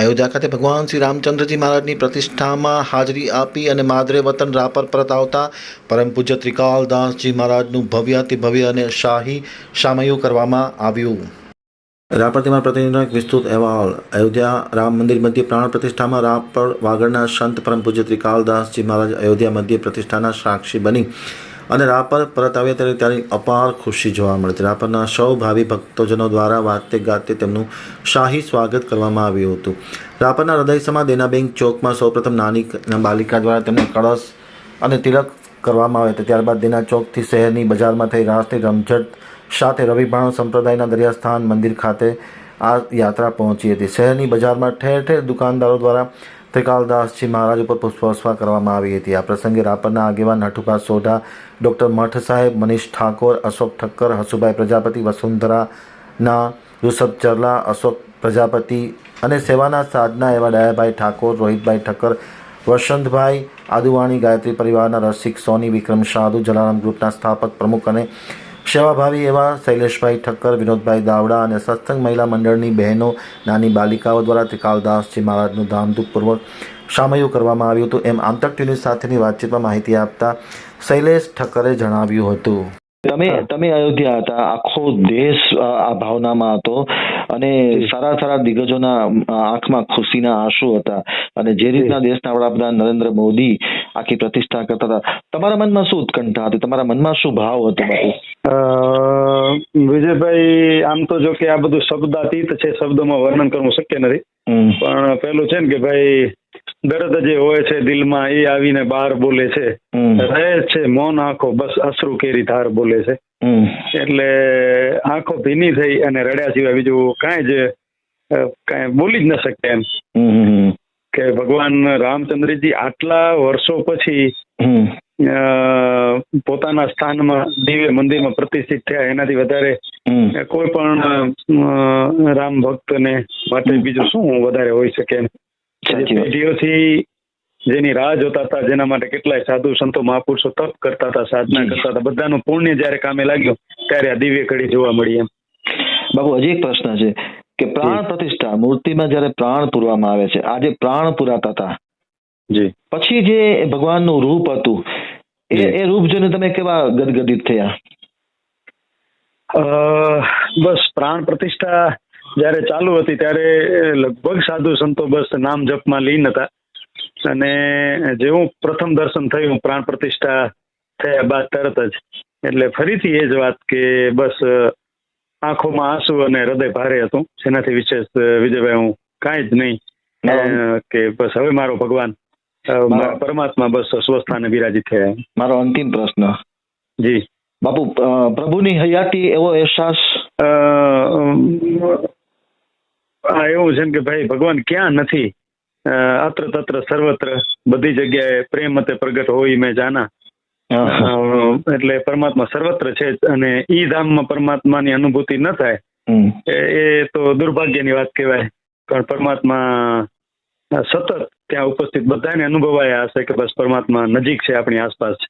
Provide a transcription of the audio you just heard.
અયોધ્યા ખાતે ભગવાન શ્રી રામચંદ્રજી મહારાજની પ્રતિષ્ઠામાં હાજરી આપી અને માદરે વતન રાપર પરત આવતા પરમ પૂજ્ય ત્રિકાલદાસજી મહારાજનું ભવ્યાતિ ભવ્ય અને શાહી શામયું કરવામાં આવ્યું. રાપર તેમાં પ્રતિનિધિનો એક વિસ્તૃત અહેવાલ. અયોધ્યા રામ મંદિર મધ્ય પ્રાણ પ્રતિષ્ઠામાં રાપર વાગડના સંત પરમ પૂજ્ય ત્રિકાલદાસજી મહારાજ અયોધ્યા મધ્ય પ્રતિષ્ઠાના સાક્ષી બની. અને રાપર પરત આવ્યા ત્યારે ત્યારે અપાર ખુશી જોવા મળી હતી રાપરના સૌ ભાવિ ભક્તોજનો દ્વારા વાતે ગાતે તેમનું શાહી સ્વાગત કરવામાં આવ્યું હતું. રાપરના હૃદયસમાં દેનાબેન ચોકમાં સૌપ્રથમ નાની બાલિકા દ્વારા તેમને કળશ અને તિલક કરવામાં આવે હતો ત્યારબાદ દેના ચોકથી શહેરની બજારમાં થઈ રાસની રમઝટ સાથે રવિભાણ સંપ્રદાયના દરિયાસ્થાન મંદિર ખાતે આ યાત્રા પહોંચી હતી. શહેરની બજારમાં ઠેર ઠેર દુકાનદારો દ્વારા ત્રિકાલદાસજી મહારાજ ઉપર પુષ્પવર્ષા કરવામાં આવી હતી. આ પ્રસંગે રાપરના આગેવાન નઠુભા સોઢા, ડૉક્ટર મઠ સાહેબ, મનીષ ઠાકોર, અશોક ઠક્કર, હસુભાઈ પ્રજાપતિ, વસુંધરાના, ઋષભ ચરલા, અશોક પ્રજાપતિ અને સેવાના સાધના એવા ડાયાભાઈ ઠાકોર, રોહિતભાઈ ઠક્કર, વસંતભાઈ આદુવાણી, ગાયત્રી પરિવારના રસિક સોની, વિક્રમ સાધુ, જલારામ ગ્રુપના સ્થાપક પ્રમુખ અને સેવાભાવી એવા શૈલેષભાઈ ઠક્કર વિનોદભાઈ દાવડા અને સત્સંગ મહિલા મંડળની બહેનો નાની બાલિકાઓ દ્વારા ત્રિકાલદાસજી મહારાજનું ધામધૂપપૂર્વક સામયું કરવામાં આવ્યું હતું. એમ આંતક ટીવી સાથેની વાતચીતમાં માહિતી આપતા શૈલેષ ઠક્કરે જણાવ્યું હતું. તમે તમે અયોધ્યા હતા. આખો દેશ આ ભાવનામાં હતો અને સારા સારા દિગ્ગજોના આંખમાં ખુશીના આંસુ હતા. અને જે રીતના દેશના વડાપ્રધાન નરેન્દ્ર મોદી આખી પ્રતિષ્ઠા કરતા હતા. તમારા મનમાં શું ઉત્કંઠા હતી? તમારા મનમાં શું ભાવ હતો? વિજયભાઈ આમ તો જો કે આ બધું શબ્દાતીત છે શબ્દોમાં વર્ણન કરવું શક્ય નથી. પણ પેલું છે ને કે ભાઈ દર્દ જે હોય છે દિલમાં એ આવીને બહાર બોલે છે. રહે છે મૌન આંખો બસ અશ્રુ કેરી ધાર બોલે છે. એટલે આંખો ભીની થઈ અને રડ્યા સિવાય બીજું કાંઈ જ કાંઈ બોલી જ ન શકે એમ. કે ભગવાન રામચંદ્રજી આટલા વર્ષો પછી પોતાના સ્થાનમાં દિવ્ય મંદિરમાં પ્રતિષ્ઠિત થયા. એનાથી વધારે કોઈ પણ રામ ભક્તને માટે બીજું શું વધારે હોઈ શકે? પેઢીઓથી જેની રાહ જોતા હતા જેના માટે કેટલાય સાધુ સંતો મહાપુરુષો તપ કરતા હતા સાધના કરતા હતા. બધાનું પુણ્ય જ્યારે કામે લાગ્યું ત્યારે આ દિવ્ય કડી જોવા મળી એમ. બાબુ હજી એક પ્રશ્ન છે. કે પ્રાણ પ્રતિષ્ઠા મૂર્તિમાં જયારે પ્રાણ પૂરવામાં આવે છે આ જે પ્રાણ પુરાતા હતા. પછી જે ભગવાનનું રૂપ હતું એ એ રૂપ જોઈને તમે કેવા ગદગદિત થયા? બસ પ્રાણ પ્રતિષ્ઠા જ્યારે ચાલુ હતી ત્યારે લગભગ સાધુ સંતો બસ નામ જપમાં લીન હતા. અને જેવું પ્રથમ દર્શન થયું પ્રાણ પ્રતિષ્ઠા થયા બાદ તરત જ. એટલે ફરીથી એ જ વાત કે બસ આંખોમાં આંસુ અને હૃદય ભારે હતું. જેનાથી વિશેષ વિજયભાઈ હું કાંઈ જ નહીં. કે બસ હવે મારો ભગવાન. પરમાત્મા બસ સ્વસ્થાને બિરાજી થયા મારો અંતિમ પ્રશ્ન. જી. બાપુ પ્રભુની હયાતી એવો અહેસાસ? આ એવું છે કે ભાઈ ભગવાન ક્યાં નથી. અત્ર તત્ર સર્વત્ર બધી જગ્યાએ પ્રેમ મતે પ્રગટ હોય મેં જાના. એટલે પરમાત્મા સર્વત્ર છે અને ઈ ધામમાં પરમાત્માની અનુભૂતિ ન થાય એ તો દુર્ભાગ્યની વાત કહેવાય. પણ પરમાત્મા સતત ત્યાં ઉપસ્થિત બધાને અનુભવાયા હશે કે બસ પરમાત્મા નજીક છે આપણી આસપાસ. છે